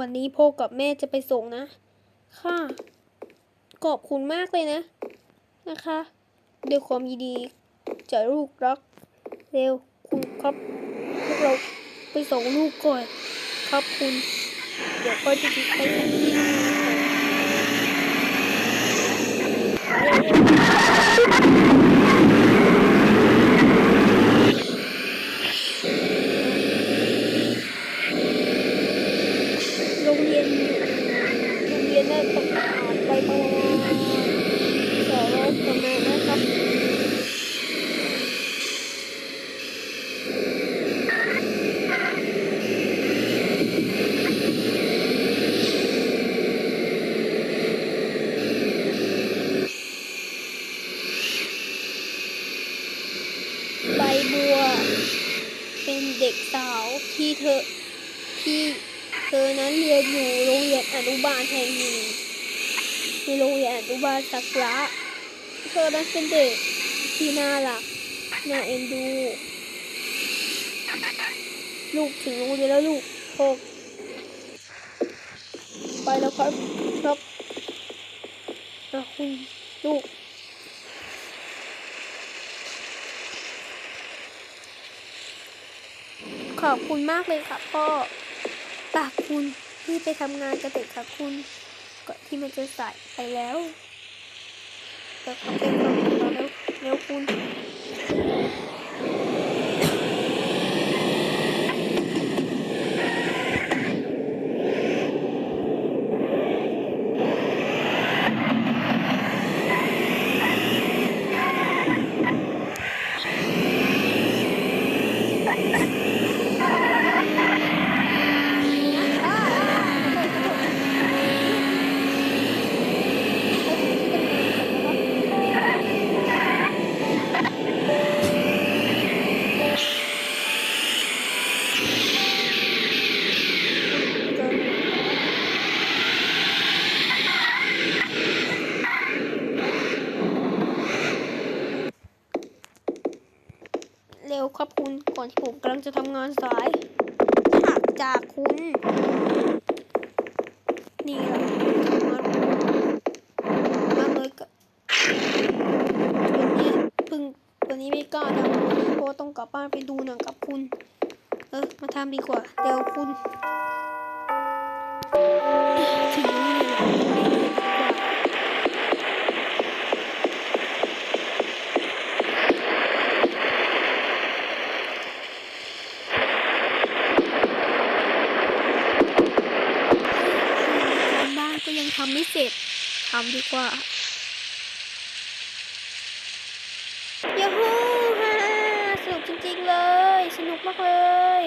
วันนี้พ่อกับแม่จะไปส่งนะ ค่ะ ขอบคุณมากเลยนะ นะคะด้วยความยินดีจะลูกรัก เร็วคุณครับพวกเราไปส่งลูกก่อน ครับคุณ เดี๋ยวพ่อจะติดไปที่โรงเรียน โรงเรียนได้ประกาศไปประมาณสองร้อยประมาณนะครับ ใบบัว เป็นเด็กสาวที่เธอที่เธอนั้นเรียนอยู่โรงเรียนอนุบาลแห่งหนึ่งในโรงเรียนอนุบาลสักระเธอนั้นเป็นเด็กที่น่ารักน่าเอ็นดู ลูกถึงโรงเรียนแล้วลูกโกไปแล้วครับครับอะคุณลูก ขอบคุณมากเลยค่ะพ่อตากคุณที่ไปทำงานกระเถอะค่ะคุณก่อนที่มันจะสายไปแล้วแต่เขาเป็นคนของเราแล้วแล้วคุณ เร็วครับคุณก่อนที่ผมกำลังจะทำงานสายหักจากคุณ นี่แหละมากเลยกับวันนี้พิ่งวันนี้ไม่กล้าทำวันนี้เพราะต้องกลับบ้านไปดูหนังกับคุณ เออ มาทำดีกว่า เดี๋ยวคุณถึงโรงเรียนแล้วไปเรียนดีกว่า การบ้านก็ยัง ทำไม่เสร็จทำดีกว่ายูฮูฮ่าสนุกจริงๆเลย สนุกมากเลย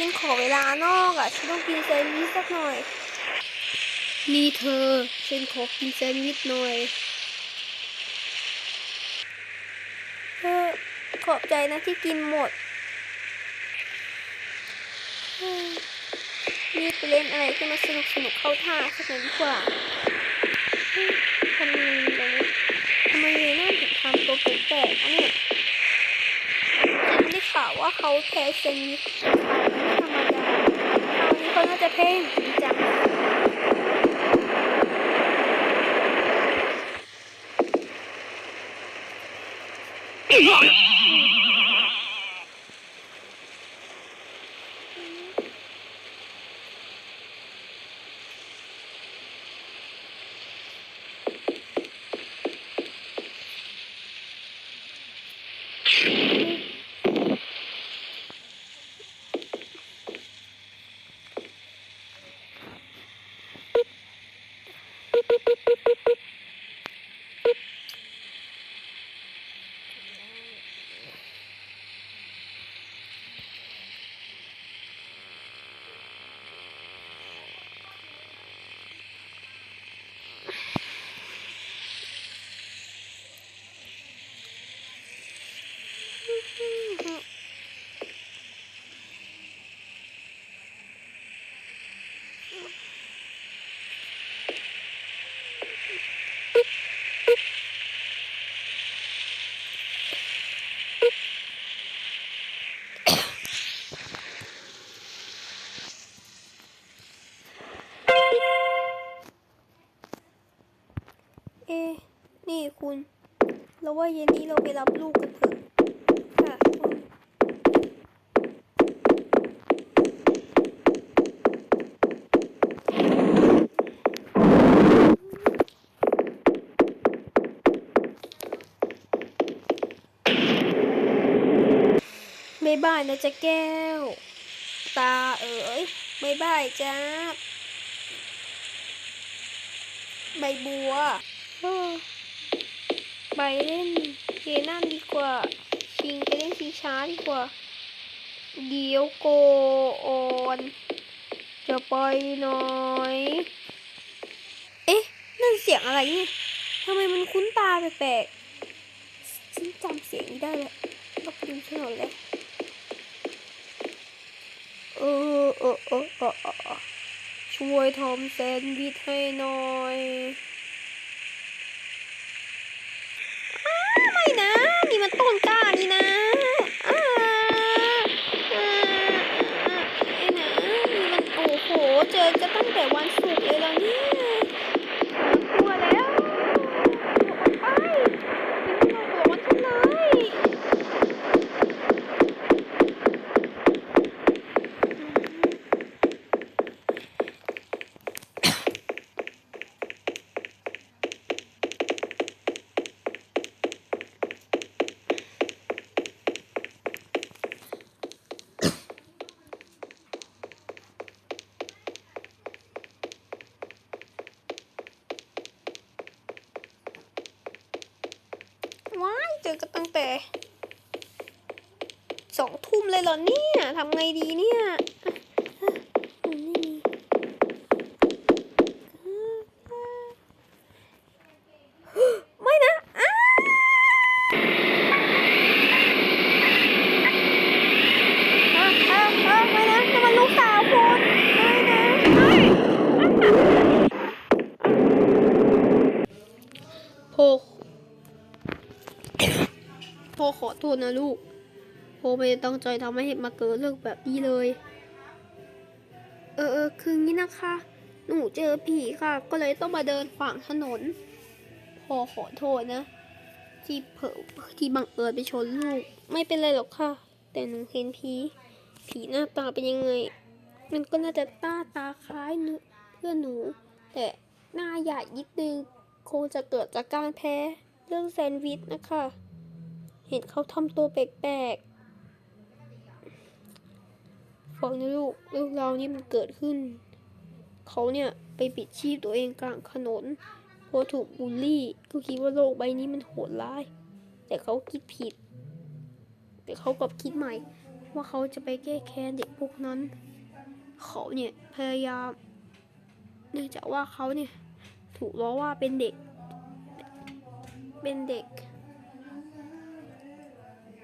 ฉันขอเวลานอกอะ ฉันต้องกินแซนด์วิชสักหน่อย นี่เธอ ฉันขอกินแซนด์วิชหน่อยเออขอบใจนะที่กินหมดเออนี่ไปเล่นอะไรที่มันสนุกสนุกๆเข้าท่าสักหน่อยดีกว่าเฮ้ยทำไมแบบนี้ทำไมเลน่าถึงทำตัวแปลกๆอะเนี่ยฉันได้ ข่าวว่าเขาแพ้เซนิสธรรมดาคราวนี้เขาน่าจะแพ่งจริงจังเอ๊ะนี่ คุณ เราว่าเย็นนี้เราไปรับลูกกันเถอะค่ะคุณบายบายนะจ๊ะแก้ว ตาเอ๋ยบายบายจ้าใบบัวเออ ไปเล่นเกมนั่นดีกว่าชิงไปเล่นชิงช้าดีกว่า เดี๋ยวโกออนจะไปหน่อย เอ๊ะ นั่นเสียงอะไรเนี่ยทำไมมันคุ้นตาแปลกๆฉันจำเสียงได้แหละต้องดูถนนแล้วเออเออเออเออเออเออช่วยทำแซนด์วิชให้หน่อย ไม่นะ นี่มัน อก็ตั้งแต่สองทุ่มเลยเหรอเนี่ยทำไงดีเนี่ยอะอะนี่ไม่นะอ้าอะอะอะไม่นะนี่มันลูกสาวคุณไม่นะไม่โพ พ่อขอโท ษนะลูกพอไม่ได้ตั้งใจทำให้เห็ดมาเกิดเรื่องแบบนี้เลย เออเออคืองี้นะคะ หนูเจอผีค่ะ ก็เลยต้องมาเดินขวางถนนพ่อขอโทษนะ ที่เผลอที่บังเอิญไปชนลูก ไม่เป็นไรหรอกค่ะ แต่หนูเห็นผีผีหน้าตาเป็นยังไง มันก็น่าจะตาตาคล้ายหนูเพื่อนหนู แต่หน้าใหญ่ยิดนึงคงจะเกิดจากการแพ้เรื่องแซนด์วิชนะคะ เห็นเขาทำตัวแปลกๆฟังนะลูกเรื่องราวนี้มันเกิดขึ้น เขาเนี่ยไปปิดชีพตัวเองกลางถนนเพราะถูกบูลลี่ก็คิดว่าโลกใบนี้มันโหดร้าย แต่เขาคิดผิด แต่เขากลับคิดใหม่ ว่าเขาจะไปแก้แค้นเด็กพวกนั้น เขาเนี่ยพยายาม เนื่องจากว่าเขาเนี่ยถูกล้อว่าเป็นเด็ก เป็นเด็ก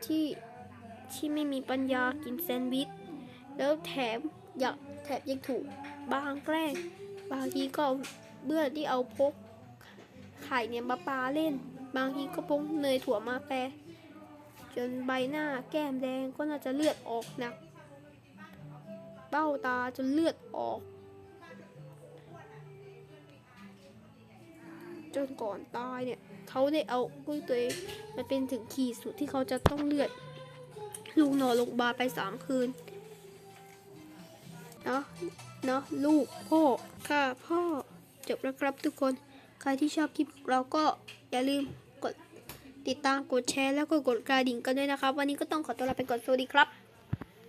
ที่ที่ไม่มีปัญญากินแซนด์วิชแล้วแถมอยากแถมยังถูกบางแกล้ง บางทีก็เบื่อที่เอาพกไข่เนี่ยมาปาเล่น บางทีก็พกเนยถั่วมาแปรจนใบหน้าแก้มแดงก็น่าจะเลือดออกหนัก เบ้าตาจนเลือดออก จนก่อนตายเนี่ย เขาได้เอากุ้ยตัวเองมันเป็นถึงขีดสุดที่เขาจะต้องเลือดลูกนอนโรงพยาบาลไปสามคืนเนาะเนาะลูกพ่อค่ะพ่อจบแล้วครับทุกคนใครที่ชอบคลิปเราก็อย่าลืมกดติดตามกดแชร์แล้วก็กดกระดิ่งกันด้วยนะครับ วันนี้ก็ต้องขอตัวลาไปก่อนสวัสดีครับ